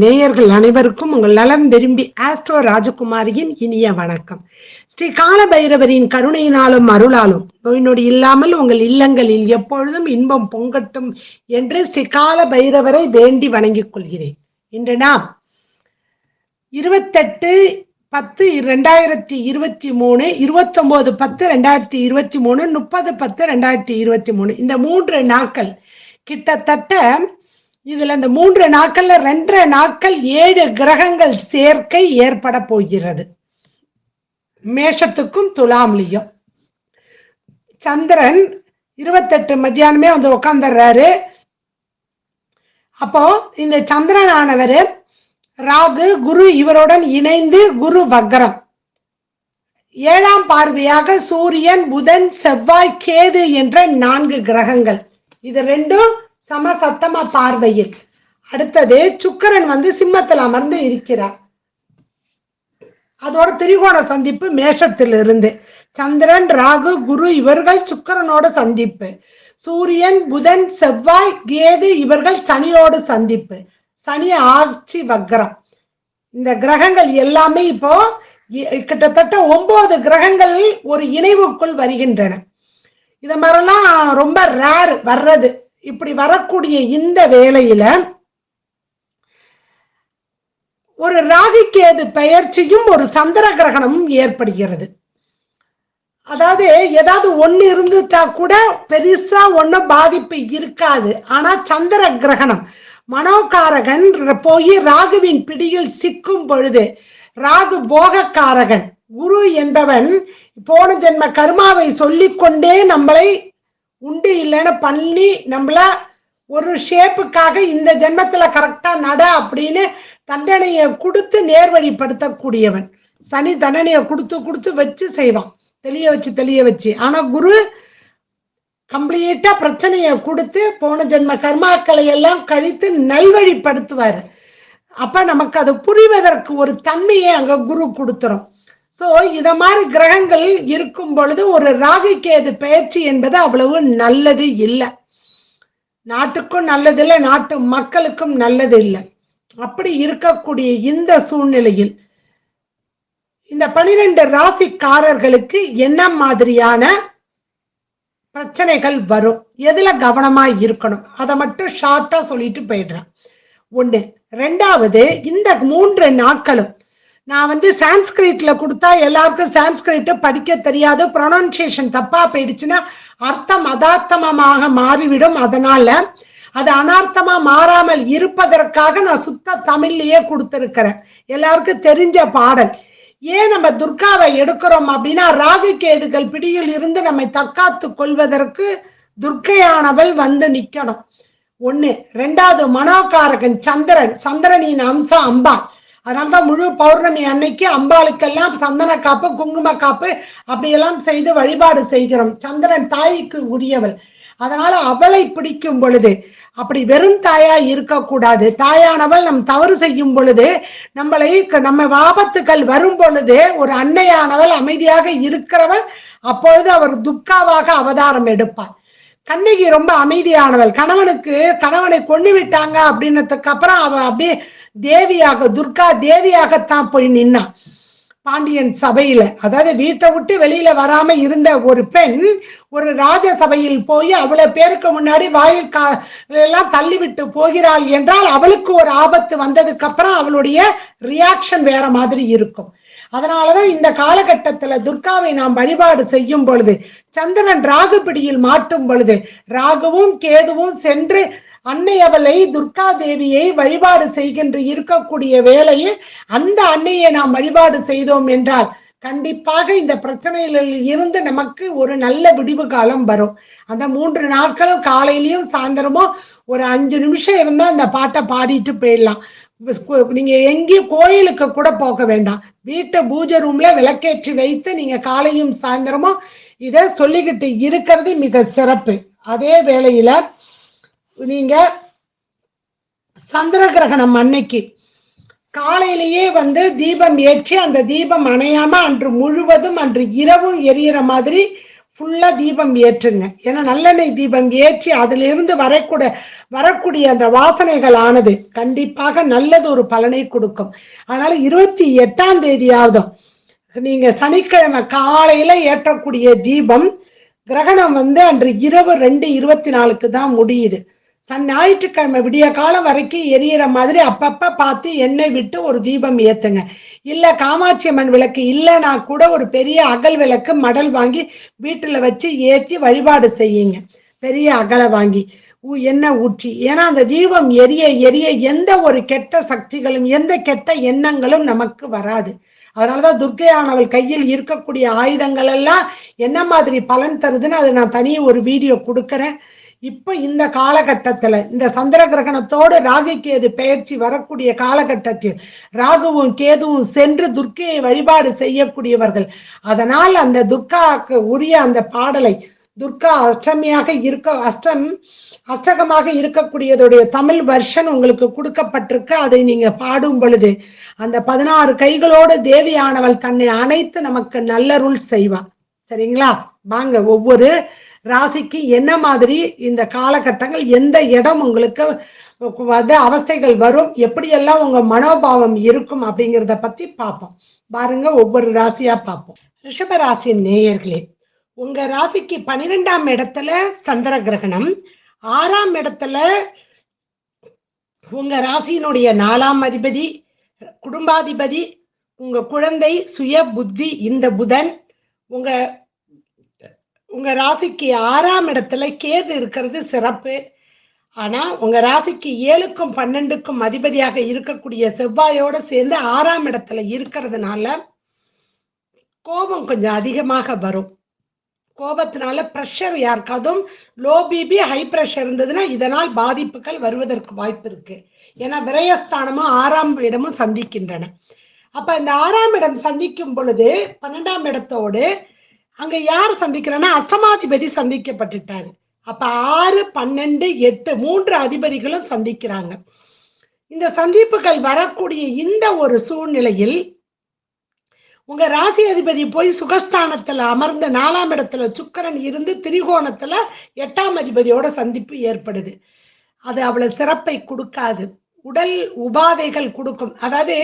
நேயர்கள் அனைவருக்கும் உங்கள் நலம் விரும்பி ஆஸ்ட்ரோ ராஜகுமாரியின் இனிய வணக்கம். ஸ்ரீ கால பைரவரின் கருணையினாலும் அருளாலும் நோய் நொடி இல்லாமல் உங்கள் இல்லங்களில் எப்பொழுதும் இன்பம் பொங்கட்டும் என்று ஸ்ரீ கால பைரவரை வேண்டி வணங்கிக் கொள்கிறேன். இன்று நாம் இருபத்தெட்டு பத்து ரெண்டாயிரத்தி இருபத்தி மூணு இருபத்தொம்போது பத்து ரெண்டாயிரத்தி இருபத்தி மூணு முப்பது பத்து ரெண்டாயிரத்தி இருபத்தி மூணு. இந்த மூன்று நாட்கள் கிட்டத்தட்ட இதுல இந்த மூன்று நாட்கள்ல ரெண்டரை நாட்கள் ஏழு கிரகங்கள் சேர்க்கை ஏற்பட போகிறது. மேஷத்துக்கும் துலாம்லையும் சந்திரன் இருபத்தெட்டு மத்தியானமே வந்து உட்காந்துடுறாரு அப்போ இந்த சந்திரனானவர் ராகு குரு இவருடன் இணைந்து குரு வக்ரம். ஏழாம் பார்வையாக சூரியன் புதன் செவ்வாய் கேது என்ற நான்கு கிரகங்கள். இது ரெண்டும் சமசத்தம பார்வையில். அடுத்தது சுக்கரன் வந்து சிம்மத்தில் அமர்ந்து இருக்கிறார். அதோட திரிகோண சந்திப்பு மேஷத்திலிருந்து. சந்திரன் ராகு குரு இவர்கள் சுக்கரனோட சந்திப்பு. சூரியன் புதன் செவ்வாய் கேது இவர்கள் சனியோடு சந்திப்பு. சனி ஆட்சி வக்ரம். இந்த கிரகங்கள் எல்லாமே இப்போ கிட்டத்தட்ட ஒன்பது கிரகங்கள் ஒரு இணைவுக்குள் வருகின்றன. இத மாதிரிலாம் ரொம்ப ரேர் வர்றது. இப்படி வரக்கூடிய இந்த வேளையில ஒரு ராகிக்கேது பெயர்ச்சியும் ஒரு சந்திர கிரகணமும் ஏற்படுகிறது. அதாவது ஏதாவது ஒண்ணு இருந்துட்டா கூட பெருசா ஒண்ணும் பாதிப்பு இருக்காது. ஆனா சந்திர கிரகணம் மனோகாரகன் போய் ராகுவின் பிடியில் சிக்கும் பொழுது ராகு போகக்காரகன் குரு என்பவன் போன ஜென்ம கர்மாவை சொல்லிக்கொண்டே நம்மளை உண்டு இல்லைன்னு பண்ணி நம்மள ஒரு ஷேப்புக்காக இந்த ஜென்மத்துல கரெக்டா நட அப்படின்னு தண்டனையை கொடுத்து நேர்வழிப்படுத்தக்கூடியவன். சனி தண்டனையை கொடுத்து கொடுத்து வச்சு செய்வான். தெளிய வச்சு தெளிய வச்சு. ஆனா குரு கம்ப்ளீட்டா பிரச்சனையை கொடுத்து போன ஜென்ம கர்மாக்களை எல்லாம் கழித்து நல்வழிப்படுத்துவார். அப்ப நமக்கு அது புரிவதற்கு ஒரு தன்மையை அங்க குரு கொடுத்துரும். சோ இத மாதிரி கிரகங்கள் இருக்கும் பொழுது ஒரு ராகுகேது பயிற்சி என்பது அவ்வளவு நல்லது இல்லை. நாட்டுக்கும் நல்லது இல்லை நாட்டு மக்களுக்கும் நல்லது இல்லை அப்படி இருக்கக்கூடிய இந்த சூழ்நிலையில் இந்த பனிரெண்டு ராசிக்காரர்களுக்கு என்ன மாதிரியான பிரச்சனைகள் வரும். எதுல கவனமா இருக்கணும்? அதை மட்டும் ஷார்ட்டா சொல்லிட்டு போயிடுறேன். ஒண்ணு. ரெண்டாவது இந்த மூன்று நாட்களும் நான் வந்து சான்ஸ்கிரிட்ல கொடுத்தா எல்லாருக்கும் சான்ஸ்கிரிட் படிக்க தெரியாது. ப்ரொனன்சியேஷன் தப்பா போயிடுச்சுன்னா அர்த்தம் அதார்த்தமமாக மாறிவிடும். அதனால அது அனார்த்தமா மாறாமல் இருப்பதற்காக நான் சுத்த தமிழ்லயே கொடுத்திருக்கிறேன். எல்லாருக்கும் தெரிஞ்ச பாடல். ஏன் நம்ம துர்காவை எடுக்கிறோம் அப்படின்னா ராகு கேதுகள் பிடியில் இருந்து நம்மை தற்காத்து கொள்வதற்கு துர்க்கையானவள் வந்து நிக்கணும். ஒண்ணு. ரெண்டாவது மனோகாரகன் சந்திரன். சந்திரனின் அம்சம் அம்பாள் அதனாலதான் முழு பௌர்ணமி அன்னைக்கு அம்பாளுக்கெல்லாம் சந்தன காப்பு குங்கும காப்பு அப்படியெல்லாம் செய்து வழிபாடு செய்கிறோம். சந்திரன் தாய்க்கு உரியவள். அதனால அவளை பிடிக்கும் பொழுது அப்படி வெறும் தாயா இருக்கக்கூடாது. தாயானவள் நம் தவறு செய்யும் பொழுது நம்மளை க- நம்ம ஆபத்துக்கள் வரும் பொழுது ஒரு அன்னையானவள் அமைதியாக இருக்கிறவள் அப்பொழுது அவர் துக்காவாக அவதாரம் எடுப்பார். கண்ணகி ரொம்ப அமைதியானவள். கணவனுக்கு கணவனை கொண்டு விட்டாங்க அப்படின்னதுக்கு அப்புறம் அவ அப்படியே தேவியாக துர்கா தேவியாகத்தான் போய் நின்னான். பாண்டியன் சபையில அதாவது வீட்டை விட்டு வெளியில வராம இருந்த ஒரு பெண் ஒரு ராஜ சபையில் போய் அவ்வளவு பேருக்கு முன்னாடி வாயில் கா எல்லாம் தள்ளிவிட்டு போகிறாள் என்றால் அவளுக்கு ஒரு ஆபத்து வந்ததுக்கு அப்புறம் அவளுடைய ரியாக்ஷன் வேற மாதிரி இருக்கும். அதனாலதான் இந்த காலகட்டத்துல துர்காவை நாம் வழிபாடு செய்யும் பொழுது சந்திரன் ராகு பிடியில் மாட்டும் பொழுது ராகுவும் கேதுவும் சென்று அன்னை அவளை துர்கா தேவியை வழிபாடு செய்கின்ற இருக்கக்கூடிய வேளையில் அந்த அன்னையை நாம் வழிபாடு செய்தோம் என்றால் கண்டிப்பாக இந்த பிரச்சனைகளில் இருந்து நமக்கு ஒரு நல்ல விடிவு காலம் வரும். அந்த மூன்று நாட்களும் காலையிலயும் சாயந்தரமும் ஒரு அஞ்சு நிமிஷம் இருந்தா அந்த பாட்டை பாடிட்டு போயிடலாம். நீங்க எங்கேயும் கோயிலுக்கு கூட போக வேண்டாம். வீட்டு பூஜை ரூம்ல விளக்கேற்றி வைத்து நீங்க காலையும் சாயந்தரமும் இத சொல்லிக்கிட்டு இருக்கிறது மிக சிறப்பு. அதே வேளையில நீங்க சந்திர கிரகணம் அன்னைக்கு காலையிலேயே வந்து தீபம் ஏற்றி அந்த தீபம் அணையாம அன்று முழுவதும் அன்று இரவும் எரியற மாதிரி ஃபுல்லா தீபம் ஏற்றுங்க. ஏன்னா நல்லெண்ணெய் தீபம் ஏற்றி அதிலிருந்து வரக்கூட வரக்கூடிய அந்த வாசனைகள் ஆனது கண்டிப்பாக நல்லது ஒரு பலனை கொடுக்கும். அதனால இருபத்தி எட்டாம் தேதியாவதும் நீங்க சனிக்கிழமை காலையில ஏற்றக்கூடிய தீபம் கிரகணம் வந்து அன்று இரவு ரெண்டு இருபத்தி நாலுக்கு தான் முடியுது. சன் ஞாயிற்றுக்கிழமை விடிய காலம் வரைக்கும் எரியற மாதிரி அப்பப்ப பார்த்து எண்ணெய் விட்டு ஒரு தீபம் ஏத்துங்க. இல்ல காமாட்சி அம்மன் விளக்கு இல்லைன்னா கூட ஒரு பெரிய அகல் விளக்கு மடல் வாங்கி வீட்டுல வச்சு ஏற்றி வழிபாடு செய்யுங்க. பெரிய அகலை வாங்கி எண்ணெய் ஊற்றி. ஏன்னா அந்த தீபம் எரிய எரிய எந்த ஒரு கெட்ட சக்திகளும் எந்த கெட்ட எண்ணங்களும் நமக்கு வராது. அதனாலதான் துர்கையானவள் கையில் இருக்கக்கூடிய ஆயுதங்கள் எல்லாம் என்ன மாதிரி பலன் தருதுன்னு அதை நான் தனியே ஒரு வீடியோ கொடுக்குறேன். இப்ப இந்த காலகட்டத்துல இந்த சந்திர கிரகணத்தோடு ராகு கேது பெயர்ச்சி வரக்கூடிய காலகட்டத்தில் ராகுவும் கேதுவும் சென்று துர்க்கையை வழிபாடு செய்யக்கூடியவர்கள். அதனால் அந்த துர்காக்கு உரிய அந்த பாடலை துர்கா அஷ்டமியாக இருக்க அஷ்டம் அஷ்டகமாக இருக்கக்கூடியதுடைய தமிழ் வெர்ஷன் உங்களுக்கு கொடுக்கப்பட்டிருக்கு. அதை நீங்க பாடும் பொழுது அந்த பதினாறு கைகளோடு தேவியானவள் தன்னை அணைத்து நமக்கு நல்லருள் செய்வா. சரிங்களா? வாங்க ஒவ்வொரு ராசிக்கு என்ன மாதிரி இந்த காலகட்டங்கள் எந்த இடம் உங்களுக்கு வந்து அவஸ்தைகள் வரும் எப்படியெல்லாம் உங்க மனோபாவம் இருக்கும் அப்படிங்கிறத பத்தி பார்ப்போம். பாருங்க ஒவ்வொரு ராசியா பார்ப்போம். ரிஷப ராசியின் நேயர்களே உங்க ராசிக்கு பன்னிரெண்டாம் இடத்துல சந்திர கிரகணம். ஆறாம் இடத்துல உங்க ராசியினுடைய நாலாம் அதிபதி குடும்பாதிபதி உங்க குழந்தை சுய புத்தி இந்த புதன் உங்க உங்க ராசிக்கு ஆறாம் இடத்துல கேது இருக்கிறது சிறப்பு. ஆனா உங்க ராசிக்கு ஏழுக்கும் பன்னெண்டுக்கும் அதிபதியாக இருக்கக்கூடிய செவ்வாயோட சேர்ந்து ஆறாம் இடத்துல இருக்கிறதுனால கோபம் கொஞ்சம் அதிகமாக வரும். கோபத்தினால ப்ரெஷர் யாருக்காதும் லோ பிபி ஹை ப்ரெஷர் இருந்ததுன்னா இதனால் பாதிப்புகள் வருவதற்கு வாய்ப்பு இருக்கு. ஏன்னா விரயஸ்தானமும் ஆறாம் இடமும் சந்திக்கின்றன. அப்ப இந்த ஆறாம் இடம் சந்திக்கும் பொழுது பன்னெண்டாம் இடத்தோடு அங்க யார் சந்திக்கிறன்னா அஷ்டமாதிபதி சந்திக்கப்பட்டுட்டாரு. அப்ப ஆறு பன்னெண்டு எட்டு மூன்று அதிபதிகளும் சந்திக்கிறாங்க. இந்த சந்திப்புகள் வரக்கூடிய இந்த ஒரு சூழ்நிலையில் உங்க ராசி அதிபதி போய் சுகஸ்தானத்துல அமர்ந்த நாலாம் இடத்துல சுக்கிரன் இருந்து திரிகோணத்துல எட்டாம் அதிபதியோட சந்திப்பு ஏற்படுது. அது அவ்வளவு சிறப்பை கொடுக்காது. உடல் உபாதைகள் கொடுக்கும். அதாவது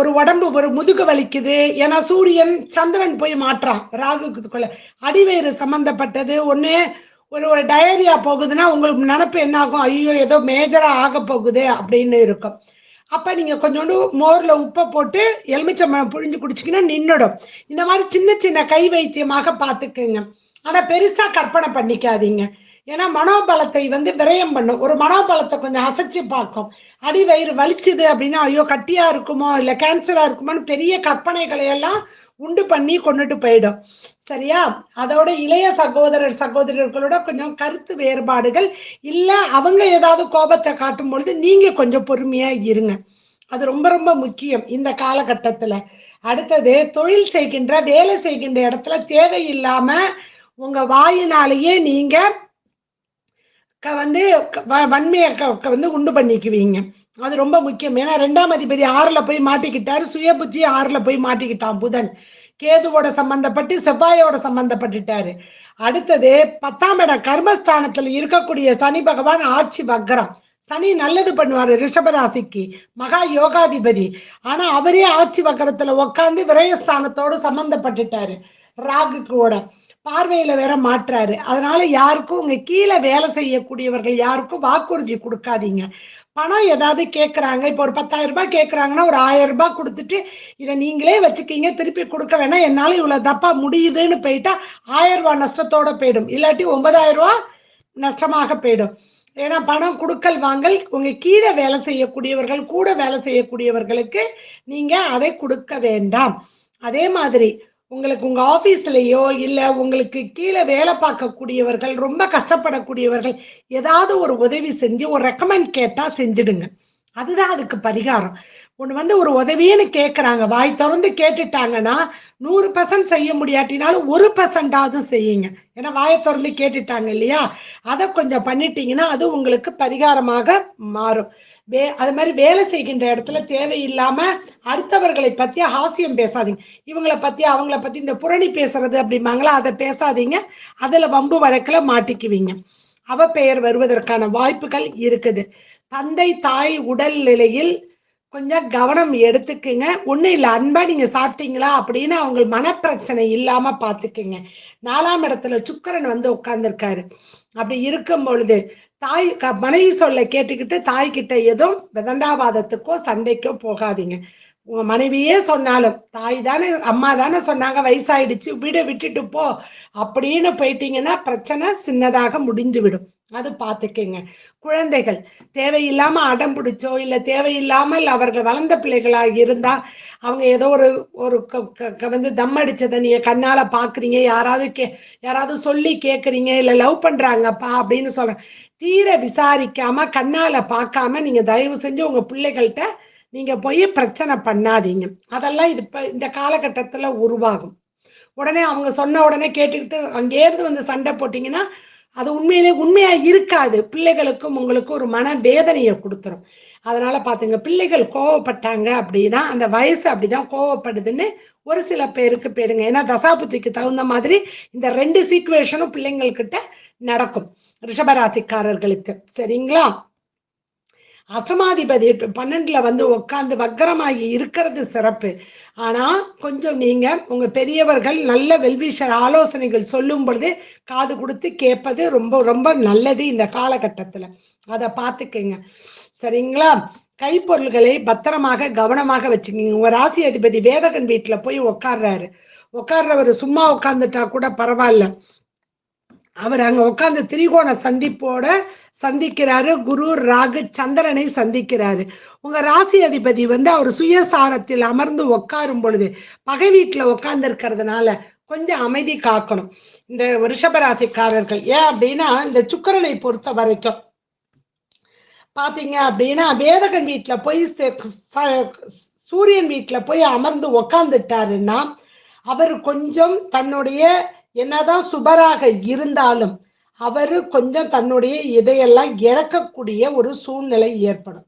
ஒரு உடம்பு ஒரு முதுகு வலிக்குது. ஏன்னா சூரியன் சந்திரன் போய் மாற்றான். ராகுக்குள்ள அடிவயிறு சம்பந்தப்பட்டது. ஒன்று ஒரு ஒரு டயரியா போகுதுன்னா உங்களுக்கு நினப்பு என்ன ஆகும் ஐயோ ஏதோ மேஜரா ஆக போகுது அப்படின்னு இருக்கும். அப்ப நீங்க கொஞ்சோண்டு மோர்ல உப்பை போட்டு எலுமிச்சம்பழம் புழிஞ்சு குடிச்சிங்கன்னா நின்னுடும். இந்த மாதிரி சின்ன சின்ன கை வைத்தியமாக பார்த்துக்குங்க. ஆனா பெருசா கற்பனை பண்ணிக்காதீங்க. ஏன்னா மனோபலத்தை வந்து விரயம் பண்ணும். ஒரு மனோபலத்தை கொஞ்சம் அசைச்சு பார்க்கும். அடி வயிறு வலிச்சுது அப்படின்னா ஐயோ கட்டியா இருக்குமோ இல்லை கேன்சரா இருக்குமோன்னு பெரிய கற்பனைகளை எல்லாம் உண்டு பண்ணி கொண்டுட்டு போயிடும். சரியா? அதோட இளைய சகோதரர் சகோதரர்களோட கொஞ்சம் கருத்து வேறுபாடுகள் இல்லை அவங்க ஏதாவது கோபத்தை காட்டும் பொழுது நீங்க கொஞ்சம் பொறுமையா இருங்க. அது ரொம்ப ரொம்ப முக்கியம் இந்த காலகட்டத்துல. அடுத்தது தொழில் செய்கின்ற வேலை செய்கின்ற இடத்துல தேவையில்லாம உங்க வாயினாலேயே நீங்க வந்து க- வ- வன்மையை வந்து உண்டு பண்ணிக்குவீங்க. அது ரொம்ப முக்கியம். ஏன்னா ரெண்டாம் அதிபதி ஆறுல போய் மாட்டிக்கிட்டாரு. சுய புத்தி ஆறுல போய் மாட்டிக்கிட்டான் புதன். கேதுவோட சம்பந்தப்பட்டு செவ்வாயோட சம்பந்தப்பட்டுட்டாரு. அடுத்தது பத்தாம் இடம் கர்மஸ்தானத்துல இருக்கக்கூடிய சனி பகவான் ஆட்சி வக்ரம். சனி நல்லது பண்ணுவாரு ரிஷபராசிக்கு. மகா யோகாதிபதி. ஆனா அவரே ஆட்சி வக்கரத்துல உட்காந்து விரயஸ்தானத்தோடு சம்பந்தப்பட்டுட்டாரு. ராகு கூட. பார்வையில வேற மாற்றாரு. அதனால யாருக்கும் உங்க கீழே வேலை செய்யக்கூடியவர்கள் யாருக்கும் வாக்குறுதி கொடுக்காதீங்க. பணம் ஏதாவது கேட்கறாங்க இப்போ ஒரு பத்தாயிரம் ரூபாய் கேட்கறாங்கன்னா ஒரு ஆயிரம் ரூபாய் கொடுத்துட்டு இதை நீங்களே வச்சுக்கீங்க திருப்பி கொடுக்க வேணாம். என்னால இவ்வளவு தப்பா முடியுதுன்னு போயிட்டா ஆயிரம் ரூபாய் நஷ்டத்தோட போயிடும். இல்லாட்டி ஒன்பதாயிரம் ரூபாய் நஷ்டமாக போயிடும். ஏன்னா பணம் கொடுக்கல் வாங்கல் உங்க கீழே வேலை செய்யக்கூடியவர்கள் கூட வேலை செய்யக்கூடியவர்களுக்கு நீங்க அதை கொடுக்க வேண்டாம். அதே மாதிரி உங்களுக்கு உங்க ஆபீஸ்லயோ இல்ல உங்களுக்கு கீழே வேலை பார்க்கக்கூடியவர்கள் ரொம்ப கஷ்டப்படக்கூடியவர்கள் ஏதாவது ஒரு உதவி செஞ்சு ஒரு ரெக்கமெண்ட் கேட்டா செஞ்சிடுங்க. அதுதான் அதுக்கு பரிகாரம். ஒண்ணு வந்து ஒரு உதவின்னு கேட்கறாங்க வாய் திறந்து கேட்டுட்டாங்கன்னா நூறு பர்சன்ட் செய்ய முடியாட்டினாலும் ஒரு பர்சன்டாவது செய்யுங்க. ஏன்னா வாயை திறந்து கேட்டுட்டாங்க இல்லையா? அதை கொஞ்சம் பண்ணிட்டீங்கன்னா அது உங்களுக்கு பரிகாரமாக மாறும். வே அது மாதிரி வேலை செய்கின்ற இடத்துல தேவையில்லாம அடுத்தவர்களை பத்தி ஹாஸ்யம் பேசாதீங்க. இவங்கள பத்தி அவங்கள பத்தி இந்த புரணி பேசுறது அப்படிம்பாங்களா அதை பேசாதீங்க. அதுல வம்பு வழக்குல மாட்டிக்குவீங்க. அவ பெயர் வருவதற்கான வாய்ப்புகள் இருக்குது. தந்தை தாய் உடல் நிலையில் கொஞ்சம் கவனம் எடுத்துக்குங்க. ஒன்றும் இல்லை அன்பா நீங்க சாப்பிட்டீங்களா அப்படின்னு அவங்க மனப்பிரச்சனை இல்லாம பார்த்துக்குங்க. நாலாம் இடத்துல சுக்கரன் வந்து உட்கார்ந்துருக்காரு. அப்படி இருக்கும் பொழுது தாய் க- மனைவி சொல்ல கேட்டுக்கிட்டு தாய் கிட்ட எதுவும் விதண்டாவாதத்துக்கோ சண்டைக்கோ போகாதீங்க. உங்க மனைவியே சொன்னாலும் தாய் தானே அம்மா தானே சொன்னாங்க வயசாயிடுச்சு வீடை விட்டுட்டு போ அப்படின்னு போயிட்டீங்கன்னா பிரச்சனை சின்னதாக முடிஞ்சு விடும் அது பார்த்துக்கங்க குழந்தைகள் தேவையில்லாம அடம் பிடிச்சோ இல்ல தேவையில்லாமல் அவர்கள் வளர்ந்த பிள்ளைகளாக இருந்தா அவங்க ஏதோ ஒரு ஒரு க- க- க- வந்து தம் அடிச்சதை நீங்க கண்ணால பாக்குறீங்க யாராவது கே யாராவது சொல்லி கேக்குறீங்க இல்ல லவ் பண்றாங்கப்பா அப்படின்னு சொல்றேன் தீர விசாரிக்காம கண்ணால பார்க்காம நீங்க தயவு செஞ்சு உங்க பிள்ளைகள்கிட்ட நீங்க போய் பிரச்சனை பண்ணாதீங்க. அதெல்லாம் இது இப்ப இந்த காலகட்டத்துல உருவாகும். உடனே அவங்க சொன்ன உடனே கேட்டுக்கிட்டு அங்கேருந்து வந்து சண்டை போட்டீங்கன்னா அது உண்மையிலே உண்மையா இருக்காது. பிள்ளைகளுக்கும் உங்களுக்கும் ஒரு மன வேதனையை கொடுத்துரும். அதனால பாத்துங்க பிள்ளைகள் கோவப்பட்டாங்க அப்படின்னா அந்த வயசு அப்படிதான் கோவப்படுதுன்னு ஒரு சில பேருக்கு போயிடுங்க ஏன்னா தசாபுத்திக்கு தகுந்த மாதிரி இந்த ரெண்டு சீக்குவேஷனும் பிள்ளைங்கள்கிட்ட நடக்கும். ரிஷபராசிக்காரர்களுக்கு. சரிங்களா? அஷ்டமாதிபதி பன்னெண்டுல வந்து உட்கார்ந்து வக்கரமாகி இருக்கிறது சிறப்பு. ஆனா கொஞ்சம் நீங்க உங்க பெரியவர்கள் நல்ல வெல்விஷர் ஆலோசனைகள் சொல்லும் பொழுது காது கொடுத்து கேட்பது ரொம்ப ரொம்ப நல்லது இந்த காலகட்டத்துல. அதை பார்த்துக்கங்க சரிங்களா? கைப்பொருள்களை பத்திரமாக கவனமாக வச்சுக்கோங்க. உங்க ராசி அதிபதி வேதகன் வீட்டுல போய் உட்கார்றாரு உட்கார்றவர் சும்மா உட்கார்ந்துட்டா கூட பரவாயில்ல. அவர் அங்க உட்காந்து திரிகோண சந்திப்போட சந்திக்கிறாரு. குரு ராகு சந்திரனை சந்திக்கிறாரு. உங்க ராசி அதிபதி வந்து அவர் சுயசாரத்தில் அமர்ந்து உட்காரும் பொழுது பகை வீட்டுல உட்கார்ந்து இருக்கிறதுனால கொஞ்சம் அமைதி காக்கணும். இந்த ரிஷபராசிக்காரர்கள் ஏன் அப்படின்னா இந்த சுக்கரனை பொறுத்த வரைக்கும் பாத்தீங்க அப்படின்னா வேதகன் வீட்டுல போய் சே- ச- சூரியன் வீட்டுல போய் அமர்ந்து உக்காந்துட்டாருன்னா அவர் கொஞ்சம் தன்னுடைய என்னதான் சுபராக இருந்தாலும் அவரு கொஞ்சம் தன்னுடைய இதையெல்லாம் இழக்கக்கூடிய ஒரு சூழ்நிலை ஏற்படும்.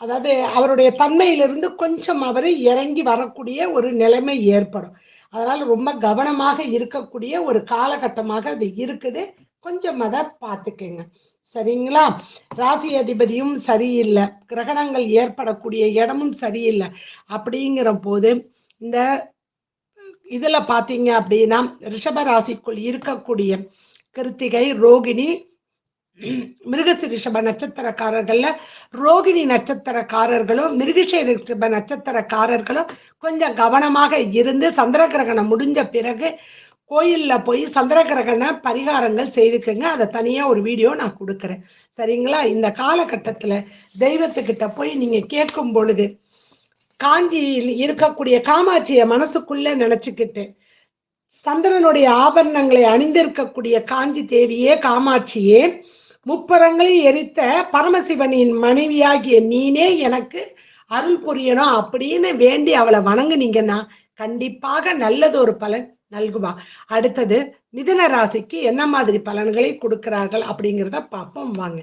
அதாவது அவருடைய தன்மையிலிருந்து கொஞ்சம் அவர் இறங்கி வரக்கூடிய ஒரு நிலைமை ஏற்படும். அதனால ரொம்ப கவனமாக இருக்கக்கூடிய ஒரு காலகட்டமாக அது இருக்குது. கொஞ்சம் அதை பார்த்துக்கங்க. சரிங்களா? ராசி அதிபதியும் சரியில்லை. கிரகணங்கள் ஏற்படக்கூடிய இடமும் சரியில்லை. அப்படிங்கிற போது இந்த இதுல பாத்தீங்க அப்படின்னா ரிஷப ராசிக்குள் இருக்கக்கூடிய கிருத்திகை ரோகிணி மிருகசிரிஷப நட்சத்திரக்காரர்கள்ல ரோகிணி நட்சத்திரக்காரர்களும் மிருகசை ரிஷப நட்சத்திரக்காரர்களும் கொஞ்சம் கவனமாக இருந்து சந்திர கிரகணம் முடிஞ்ச பிறகு கோயில்ல போய் சந்திர கிரகண பரிகாரங்கள் செய்துக்கங்க. அதை தனியா ஒரு வீடியோ நான் கொடுக்குறேன். சரிங்களா? இந்த காலகட்டத்துல தெய்வத்துக்கிட்ட போய் நீங்க கேட்கும் பொழுது காஞ்சியில் இருக்கக்கூடிய காமாட்சியை மனசுக்குள்ள நினைச்சுக்கிட்டு சந்திரனுடைய ஆபரணங்களை அணிந்திருக்கக்கூடிய காஞ்சி தேவியே காமாட்சியே முப்பரங்களை எரித்த பரமசிவனின் மனைவியாகிய நீனே எனக்கு அருள் புரியணும் அப்படின்னு வேண்டி அவளை வணங்குனீங்கன்னா கண்டிப்பாக நல்லது ஒரு பலன் நல்குவா. அடுத்தது மிதன ராசிக்கு என்ன மாதிரி பலன்களை கொடுக்கிறார்கள் அப்படிங்கிறத பார்ப்போம். வாங்க.